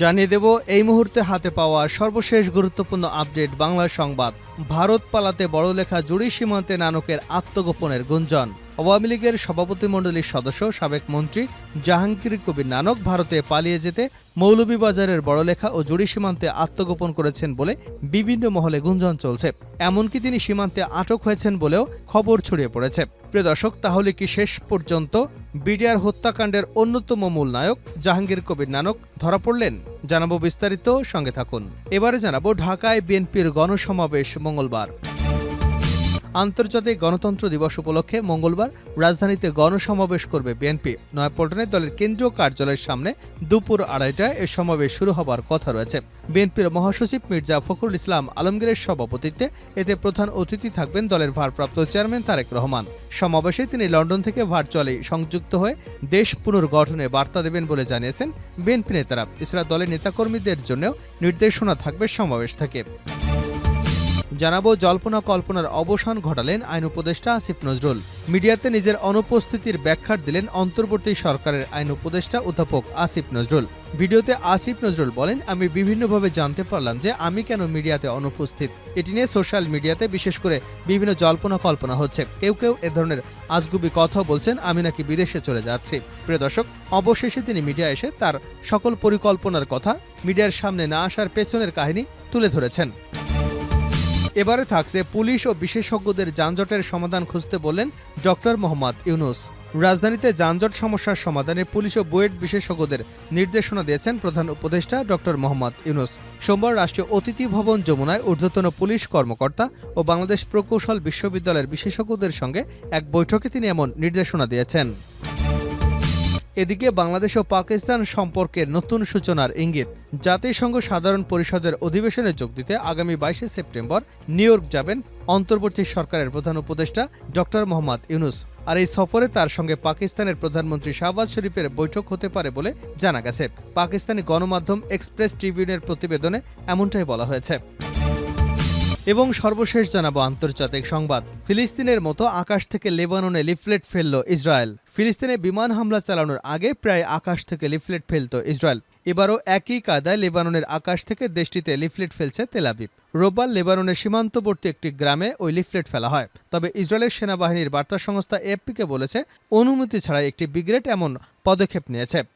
জানিয়ে দেব, এই মুহূর্তে হাতে পাওয়া সর্বশেষ গুরুত্বপূর্ণ আপডেট বাংলা সংবাদ। ভারত পালাতে বড় লেখা জুড়ি সীমান্তে নানকের আত্মগোপনের গুঞ্জন। আওয়ামী লীগের সভাপতিমণ্ডলীর সদস্য, সাবেক মন্ত্রী জাহাঙ্গীর কবির নানক ভারতে পালিয়ে যেতে মৌলভীবাজারের বড়লেখা ও জুড়ি সীমান্তে আত্মগোপন করেছেন বলে বিভিন্ন মহলে গুঞ্জন চলছে। এমনকি তিনি সীমান্তে আটক হয়েছেন বলেও খবর ছড়িয়ে পড়েছে। প্রিয় দর্শক, তাহলে কি শেষ পর্যন্ত বিডিআর হত্যাকাণ্ডের অন্যতম মূল নায়ক জাহাঙ্গীর কবির নানক ধরা পড়লেন। জানাব বিস্তারিত, সঙ্গে থাকুন। এবারে জানাব ঢাকায় বিএনপির গণসমাবেশ মঙ্গলবার। আন্তর্জাতিক গণতন্ত্র দিবস উপলক্ষে মঙ্গলবার রাজধানীতে গণসমাবেশ করবে বিএনপি। নয়াপল্টনে দলের কেন্দ্রীয় কার্যালয়ের সামনে দুপুর আড়াইটায় এ সমাবেশ শুরু হবার কথা রয়েছে। বিএনপির মহাসচিব মির্জা ফখরুল ইসলাম আলমগীরের সভাপতিত্বে এতে প্রধান অতিথি থাকবেন দলের ভারপ্রাপ্ত চেয়ারম্যান তারেক রহমান। সমাবেশে তিনি লন্ডন থেকে ভার্চুয়ালি সংযুক্ত হয়ে দেশ পুনর্গঠনে বার্তা দেবেন বলে জানিয়েছেন বিএনপি নেতারা। এছাড়া দলের নেতাকর্মীদের জন্যও নির্দেশনা থাকবে সমাবেশ থেকে। জানাব জল্পনা কল্পনার অবসান ঘটালেন আইন উপদেষ্টা আসিফ নজরুল। মিডিয়াতে নিজের অনুপস্থিতির ব্যাখ্যা দিলেন অন্তর্বর্তী সরকারের আইন উপদেষ্টা অধ্যাপক আসিফ নজরুল। ভিডিওতে আসিফ নজরুল বলেন, আমি বিভিন্নভাবে জানতে পারলাম যে আমি কেন মিডিয়াতে অনুপস্থিত। এটি নিয়ে সোশ্যাল মিডিয়াতে বিশেষ করে বিভিন্ন জল্পনা কল্পনা হচ্ছে। কেউ কেউ এ ধরনের আজগুবি কথা বলছেন, আমি নাকি বিদেশে চলে যাচ্ছি। প্রিয় দর্শক, অবশেষে তিনি মিডিয়া এসে তার সকল পরিকল্পনার কথা মিডিয়ার সামনে না আসার পেছনের কাহিনী তুলে ধরেছেন। এবারে থাকছে পুলিশ ও বিশেষজ্ঞদের যানজটের সমাধান খুঁজতে বললেন ডক্টর মোহাম্মদ ইউনুস। রাজধানীতে যানজট সমস্যার সমাধানে পুলিশ ও বুয়েট বিশেষজ্ঞদের নির্দেশনা দিয়েছেন প্রধান উপদেষ্টা ডক্টর মোহাম্মদ ইউনুস। সোমবার রাষ্ট্রীয় অতিথি ভবন যমুনায় ঊর্ধ্বতন পুলিশ কর্মকর্তা ও বাংলাদেশ প্রকৌশল বিশ্ববিদ্যালয়ের বিশেষজ্ঞদের সঙ্গে এক বৈঠকে তিনি এমন নির্দেশনা দিয়েছেন। এদিকে বাংলাদেশ ও পাকিস্তান সম্পর্কের নতুন সূচনার ইঙ্গিত। জাতিসংঘ সাধারণ পরিষদের অধিবেশনে যোগ দিতে আগামী বাইশে সেপ্টেম্বর নিউ ইয়র্ক যাবেন অন্তর্বর্তী সরকারের প্রধান উপদেষ্টা ডক্টর মোহাম্মদ ইউনুস। আর এই সফরে তার সঙ্গে পাকিস্তানের প্রধানমন্ত্রী শাহবাজ শরীফের বৈঠক হতে পারে বলে জানা গেছে। পাকিস্তানি গণমাধ্যম এক্সপ্রেস ট্রিবিউনের প্রতিবেদনে এমনটাই বলা হয়েছে। এবং সর্বশেষ জানাব আন্তর্জাতিক সংবাদ। ফিলিস্তিনের মতো আকাশ থেকে লেবাননে লিফলেট ফেলল ইসরায়েল। ফিলিস্তিনে বিমান হামলা চালানোর আগে প্রায় আকাশ থেকে লিফলেট ফেলত ইসরায়েল। এবারও একই কায়দায় লেবাননের আকাশ থেকে দেশটিতে লিফলেট ফেলছে তেলাবিব রোববার লেবাননের সীমান্তবর্তী একটি গ্রামে ওই লিফলেট ফেলা হয়। তবে ইসরায়েলের সেনাবাহিনীর বার্তা সংস্থা এফপিকে বলেছে, অনুমতি ছাড়াই একটি ব্রিগেড এমন পদক্ষেপ নিয়েছে।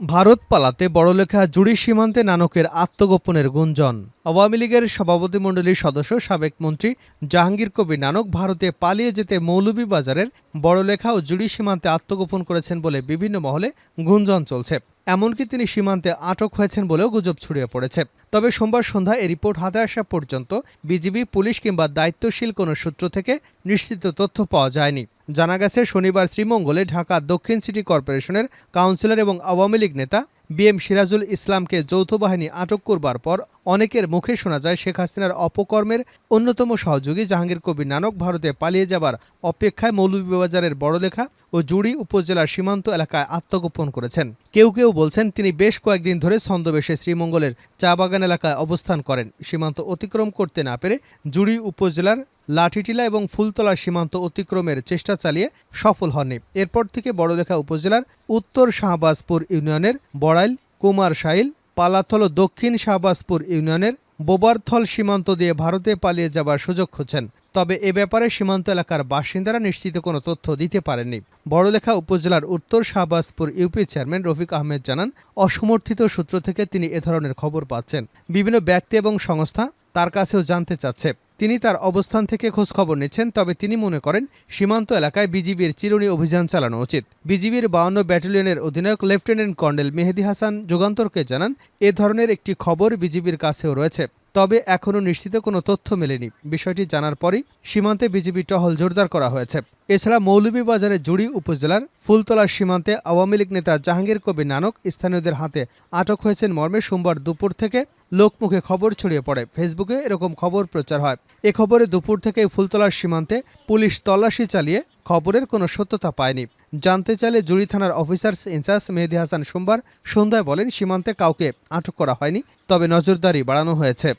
ভারত পালাতে বড়লেখা জুড়ি সীমান্তে নানকের আত্মগোপনের গুঞ্জন। আওয়ামী লীগের সভাপতিমণ্ডলীর সদস্য, সাবেক মন্ত্রী জাহাঙ্গীর কবির নানক ভারতে পালিয়ে যেতে মৌলভীবাজারের বড়লেখা ও জুড়ি সীমান্তে আত্মগোপন করেছেন বলে বিভিন্ন মহলে গুঞ্জন চলছে। এমনকি তিনি সীমান্তে আটক হয়েছেন বলেও গুজব ছড়িয়ে পড়েছে। তবে সোমবার সন্ধ্যায় এই রিপোর্ট হাতে আসা পর্যন্ত বিজিবি, পুলিশ কিংবা দায়িত্বশীল কোনো সূত্র থেকে নিশ্চিত তথ্য পাওয়া যায়নি। জানা গেছে, শনিবার শ্রীমঙ্গলে ঢাকা দক্ষিণ সিটি কর্পোরেশনের কাউন্সিলর এবং আওয়ামী লীগ নেতা বি এম সিরাজুল ইসলামকে যৌথ বাহিনী আটক করবার পর অনেকের মুখে শোনা যায়, শেখ হাসিনার অপকর্মের অন্যতম সহযোগী জাহাঙ্গীর কবির নানক ভারতে পালিয়ে যাবার অপেক্ষায় মৌলভীবাজারের বড়লেখা ও জুড়ি উপজেলার সীমান্ত এলাকায় আত্মগোপন করেছেন। কেউ কেউ বলছেন, তিনি বেশ কয়েকদিন ধরে ছন্দবেশে শ্রীমঙ্গলের চা বাগান এলাকায় অবস্থান করেন। সীমান্ত অতিক্রম করতে না পেরে জুড়ি উপজেলার লাঠিটিলা এবং ফুলতলা সীমান্ত অতিক্রমের চেষ্টা চালিয়ে সফল হননি। এরপর থেকে বড়লেখা উপজেলার উত্তর শাহবাজপুর ইউনিয়নের বড়াইল কুমারশাইল পালাথল ও দক্ষিণ শাহবাজপুর ইউনিয়নের বোবারথল সীমান্ত দিয়ে ভারতে পালিয়ে যাবার সুযোগ খুঁজছেন। তবে এ ব্যাপারে সীমান্ত এলাকার বাসিন্দারা নিশ্চিত কোনো তথ্য দিতে পারেননি। বড়লেখা উপজেলার উত্তর শাহবাজপুর ইউপি চেয়ারম্যান রফিক আহমেদ জানান, অসমর্থিত সূত্র থেকে তিনি এ ধরনের খবর পাচ্ছেন। বিভিন্ন ব্যক্তি এবং সংস্থা তার কাছেও জানতে চাচ্ছে। তিনি তার অবস্থান থেকে খোঁজখবর নিচ্ছেন, তবে তিনি মনে করেন সীমান্ত এলাকায় বিজিবির চিরুনি অভিযান চালানো উচিত। বিজিবির বাউন্ন ব্যাটালিয়নের অধিনায়ক লেফটেন্যান্ট কর্নেল মেহেদি হাসান যুগান্তরকে জানান, এ ধরনের একটি খবর বিজিবির কাছেও রয়েছে, তবে এখনও নিশ্চিত কোনো তথ্য মেলেনি। বিষয়টি জানার পরই সীমান্তে বিজিবি টহল জোরদার করা হয়েছে। এছাড়া মৌলভীবাজারের জুড়ি উপজেলার ফুলতলার সীমান্তে আওয়ামী লীগ নেতা জাহাঙ্গীর কবির নানক স্থানীয়দের হাতে আটক হয়েছেন মর্মে সোমবার দুপুর থেকে। লোকমুখে খবর ছড়িয়ে পড়ে। ফেসবুকে এরকম খবর প্রচার হয়। এ খবরে দুপুর থেকে ফুলতলার সীমান্তে পুলিশ তল্লাশি চালিয়ে খবরের কোনো সত্যতা পায়নি। জানতে চাইলে জুড়ি থানার অফিসার্স ইনচার্জ মেহেদি হাসান সোমবার সন্ধ্যায় বলেন, সীমান্তে কাউকে আটক করা হয়নি, তবে নজরদারি বাড়ানো হয়েছে।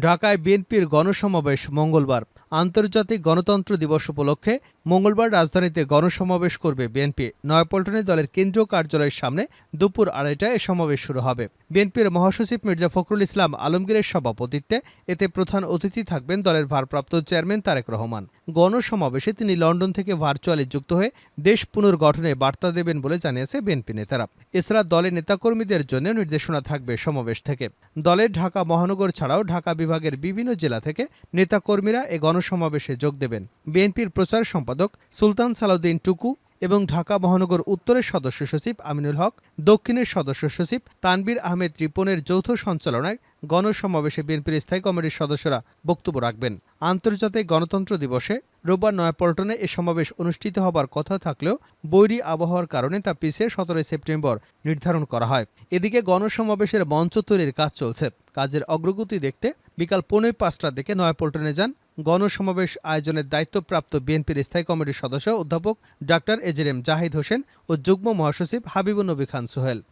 ঢাকায় বিএনপির গণসমাবেশ মঙ্গলবার। আন্তর্জাতিক গণতন্ত্র দিবস উপলক্ষে মঙ্গলবার রাজধানীতে গণসমাবেশ করবে বিএনপি। নয়াপল্টনে দলের কেন্দ্রীয় কার্যালয়ের সামনে দুপুর আড়াইটায় এ সমাবেশ শুরু হবে। বিএনপির মহাসচিব মির্জা ফখরুল ইসলাম আলমগীরের সভাপতিত্বে এতে প্রধান অতিথি থাকবেন দলের ভারপ্রাপ্ত চেয়ারম্যান তারেক রহমান। গণসমাবেশে তিনি লন্ডন থেকে ভার্চুয়ালি যুক্ত হয়ে দেশ পুনর্গঠনে বার্তা দেবেন বলে জানিয়েছে বিএনপি নেতারা। এছাড়া দলের নেতাকর্মীদের জন্য নির্দেশনা থাকবে সমাবেশ থেকে। দলের ঢাকা মহানগর ছাড়াও ঢাকা বিভাগের বিভিন্ন জেলা থেকে নেতাকর্মীরা এ গণসমাবেশে যোগ দেবেন। বিএনপির প্রচার সম্পাদক সুলতান সালাউদ্দিন টুকু এবং ঢাকা মহানগর উত্তরের সদস্য সচিব আমিনুল হক, দক্ষিণের সদস্য সচিব তানবীর আহমেদ রিপনের যৌথ সঞ্চালনায় গণসমাবেশে বিএনপির স্থায়ী কমিটির সদস্যরা বক্তব্য রাখবেন। আন্তর্জাতিক গণতন্ত্র দিবসে রোববার নয়াপল্টনে এ সমাবেশ অনুষ্ঠিত হবার কথা থাকলেও বৈরী আবহাওয়ার কারণে তা পিছিয়ে সতেরোই সেপ্টেম্বর নির্ধারণ করা হয়। এদিকে গণসমাবেশের মঞ্চ তৈরির কাজ চলছে। কাজের অগ্রগতি দেখতে বিকাল পৌনে পাঁচটার দিকে নয়াপল্টনে যান গণসমাবেশ আয়োজনের দায়িত্বপ্রাপ্ত বিএনপির স্থায়ী কমিটির সদস্য অধ্যাপক doctor A Z M Zahid Hossain ও যুগ্ম মহাসচিব হাবিবুন নবী খান সোহেল।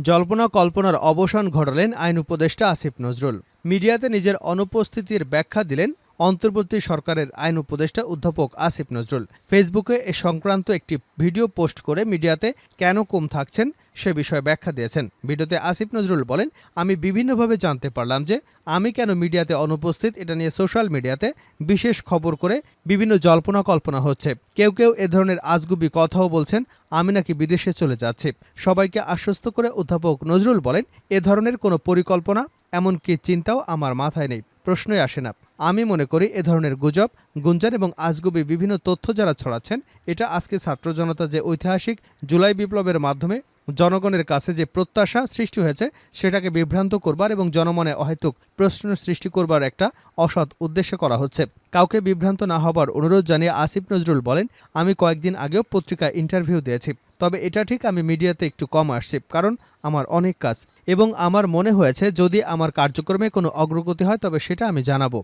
জল্পনা কল্পনার অবসান ঘটালেন আইন উপদেষ্টা আসিফ নজরুল। মিডিয়াতে নিজের অনুপস্থিতির ব্যাখ্যা দিলেন অন্তর্বর্তী সরকারের আইন উপদেষ্টা অধ্যাপক আসিফ নজরুল। ফেসবুকে এ সংক্রান্ত একটি ভিডিও পোস্ট করে মিডিয়াতে কেন কম থাকছেন সে বিষয়ে ব্যাখ্যা দিয়েছেন। ভিডিওতে আসিফ নজরুল বলেন, আমি বিভিন্নভাবে জানতে পারলাম যে আমি কেন মিডিয়াতে অনুপস্থিত, এটা নিয়ে সোশ্যাল মিডিয়াতে বিশেষ খবর করে বিভিন্ন জল্পনা কল্পনা হচ্ছে। কেউ কেউ এ ধরনের আজগুবি কথাও বলছেন, আমি নাকি বিদেশে চলে যাচ্ছি। সবাইকে আশ্বস্ত করে অধ্যাপক নজরুল বলেন, এ ধরনের কোনো পরিকল্পনা, এমনকি চিন্তাও আমার মাথায় নেই। প্রশ্নই আসে না। আমি মনে করি এ ধরনের গুজব, গুঞ্জন এবং আজগুবি বিভিন্ন তথ্য যারা ছড়াচ্ছেন, এটা আজকে ছাত্র জনতা যে ঐতিহাসিক জুলাই বিপ্লবের মাধ্যমে জনগণের কাছে যে প্রত্যাশা সৃষ্টি হয়েছে, সেটাকে বিভ্রান্ত করবার এবং জনমনে অহেতুক প্রশ্ন সৃষ্টি করবার একটা অসৎ উদ্দেশ্যে করা হচ্ছে। কাউকে বিভ্রান্ত না হবার অনুরোধ জানিয়ে আসিফ নজরুল বলেন, আমি কয়েকদিন আগেও পত্রিকায় ইন্টারভিউ দিয়েছি। তবে এটা ঠিক আমি মিডিয়াতে একটু কম আসছি, কারণ আমার অনেক কাজ। এবং আমার মনে হয়েছে যদি আমার কার্যক্রমে কোনো অগ্রগতি হয়, তবে সেটা আমি জানাব।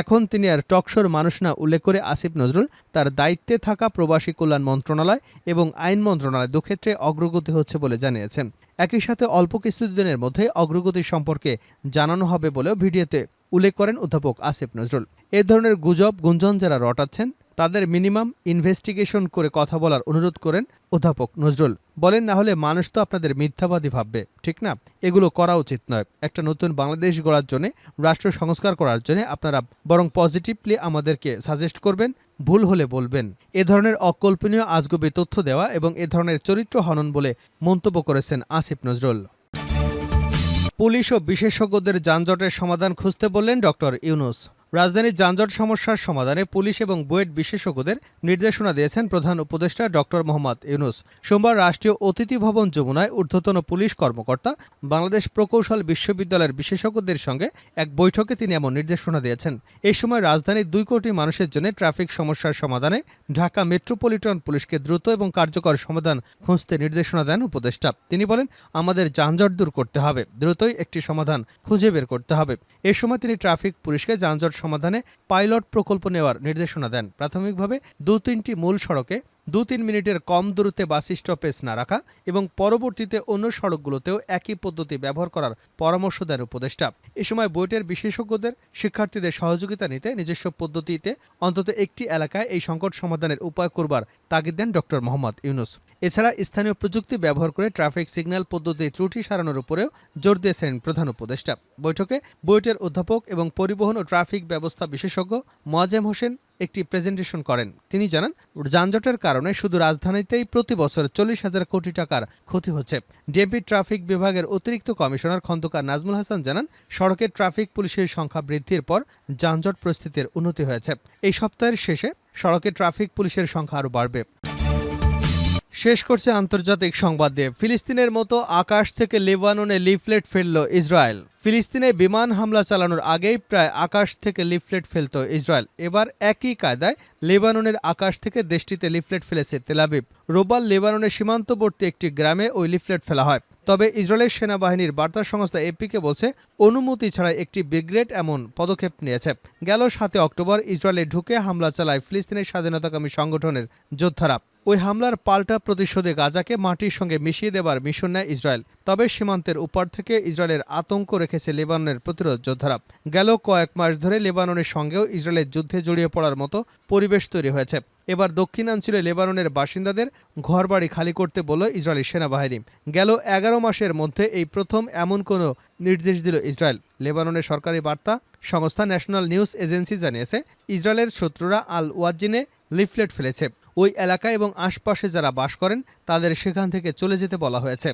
এখন তিনি আর টকশোর মানুষ না উল্লেখ করে আসিফ নজরুল তার দায়িত্বে থাকা প্রবাসী কল্যাণ মন্ত্রণালয় এবং আইন মন্ত্রণালয় দুক্ষেত্রে অগ্রগতি হচ্ছে বলে জানিয়েছেন। একই সাথে অল্প কিছুদিনের মধ্যে অগ্রগতি সম্পর্কে জানানো হবে বলেও ভিডিওতে উল্লেখ করেন অধ্যাপক আসিফ নজরুল। এ ধরনের গুজব গুঞ্জন যারা রটাচ্ছেন তাদের মিনিমাম ইনভেস্টিগেশন করে কথা বলার অনুরোধ করেন অধ্যাপক নজরুল। বলেন, না হলে মানুষ তো আপনাদের মিথ্যাবাদী ভাববে। ঠিক না? এগুলো করা উচিত নয়। একটা নতুন বাংলাদেশ গড়ার জন্য, রাষ্ট্র সংস্কার করার জন্য আপনারা বরং পজিটিভলি আমাদেরকে সাজেস্ট করবেন, ভুল হলে বলবেন। এ ধরনের অকল্পনীয় আজগবি তথ্য দেওয়া এবং এ ধরনের চরিত্র হনন বলে মন্তব্য করেছেন আসিফ নজরুল। পুলিশ ও বিশেষজ্ঞদের যানজটের সমাধান খুঁজতে বললেন ডক্টর ইউনুস। রাজধানীর যানজট সমস্যার সমাধানে পুলিশ এবং বুয়েট বিশেষজ্ঞদের নির্দেশনা দিয়েছেন প্রধান উপদেষ্টা ডক্টর মোহাম্মদ ইউনুস। সোমবার রাষ্ট্রীয় অতিথি ভবন যমুনায় ঊর্ধ্বতন পুলিশ কর্মকর্তা বাংলাদেশ প্রকৌশল বিশ্ববিদ্যালয়ের বিশেষজ্ঞদের সঙ্গে এক বৈঠকে তিনি এমন নির্দেশনা দিয়েছেন। এই সময় রাজধানীর দুই কোটি মানুষের জন্য ট্রাফিক সমস্যার সমাধানে ঢাকা মেট্রোপলিটন পুলিশকে দ্রুত এবং কার্যকর সমাধান খুঁজতে নির্দেশনা দেন উপদেষ্টা। তিনি বলেন, আমাদের যানজট দূর করতে হবে। দ্রুতই একটি সমাধান খুঁজে বের করতে হবে। এ সময় তিনি ট্রাফিক পুলিশকে যানজট সমাধানে পাইলট প্রকল্প নেওয়ার নির্দেশনা দেন। প্রাথমিকভাবে দু তিনটি মূল সড়কে দু তিন মিনিটের কম দূরত্বে বাস স্টপেজ না রাখা এবং পরবর্তীতে অন্য সড়কগুলোতেও একই পদ্ধতি ব্যবহার করার পরামর্শ দেন উপদেষ্টা। এ সময় বইটের বিশেষজ্ঞদের, শিক্ষার্থীদের সহযোগিতা নিতে নিজস্ব পদ্ধতিতে অন্তত একটি এলাকায় এই সংকট সমাধানের উপায় করবার তাগিদ দেন ডক্টর মোহাম্মদ ইউনুস। এছাড়া স্থানীয় প্রযুক্তি ব্যবহার করে ট্রাফিক সিগন্যাল পদ্ধতি ত্রুটি সারানোর উপরেও জোর দিয়েছেন প্রধান উপদেষ্টা। বৈঠকে বুয়েটের অধ্যাপক এবং পরিবহন ও ট্রাফিক ব্যবস্থা বিশেষজ্ঞ মোয়াজেম হোসেন একটি প্রেজেন্টেশন করেন। তিনি জানান, যানজটের কারণে শুধু রাজধানীতেই প্রতি বছর চল্লিশ হাজার কোটি টাকার ক্ষতি হচ্ছে। ডিএমপি ট্রাফিক বিভাগের অতিরিক্ত কমিশনার খন্দকার নাজমুল হাসান জানান, সড়কে ট্রাফিক পুলিশের সংখ্যা বৃদ্ধির পর যানজট পরিস্থিতির উন্নতি হয়েছে। এই সপ্তাহের শেষে সড়কে ট্রাফিক পুলিশের সংখ্যা আরও বাড়বে। শেষ করছে আন্তর্জাতিক সংবাদ দিয়ে। ফিলিস্তিনের মতো আকাশ থেকে লেবাননে লিফলেট ফেলল ইসরায়েল। ফিলিস্তিনে বিমান হামলা চালানোর আগেই প্রায় আকাশ থেকে লিফলেট ফেলত ইসরায়েল। এবার একই কায়দায় লেবাননের আকাশ থেকে দেশটিতে লিফলেট ফেলেছে তেলাবিব রোববার লেবাননের সীমান্তবর্তী একটি গ্রামে ওই লিফলেট ফেলা হয়। তবে ইসরায়েলের সেনাবাহিনীর বার্তা সংস্থা এপিকে বলছে, অনুমতি ছাড়া একটি ব্রিগেড এমন পদক্ষেপ নিয়েছে। গেল সাতে অক্টোবর ইসরায়েলে ঢুকে হামলা চালায় ফিলিস্তিনের স্বাধীনতাকামী সংগঠনের যোদ্ধারা। ওই হামলার পাল্টা প্রতিশোধে গাজাকে মাটির সঙ্গে মিশিয়ে দেবার মিশন নেয় ইসরায়েল। তবে সীমান্তের উপর থেকে ইসরায়েলের আতঙ্ক রেখেছে লেবাননের প্রতিরোধ যোদ্ধারা। গেল কয়েক মাস ধরে লেবাননের সঙ্গেও ইসরায়েলের যুদ্ধে জড়িয়ে পড়ার মতো পরিবেশ তৈরি হয়েছে। এবার দক্ষিণাঞ্চলে লেবাননের বাসিন্দাদের ঘরবাড়ি খালি করতে বলল ইসরায়েলি সেনাবাহিনী। গেল এগারো মাসের মধ্যে এই প্রথম এমন কোনো নির্দেশ দিল ইসরায়েল। লেবাননের সরকারি বার্তা সংস্থা ন্যাশনাল নিউজ এজেন্সি জানিয়েছে, ইসরায়েলের শত্রুরা আল ওয়াজিনে লিফলেট ফেলেছে। ওই এলাকা এবং আশপাশে যারা বাস করেন, তাদের সেখান থেকে চলে যেতে বলা হয়েছে।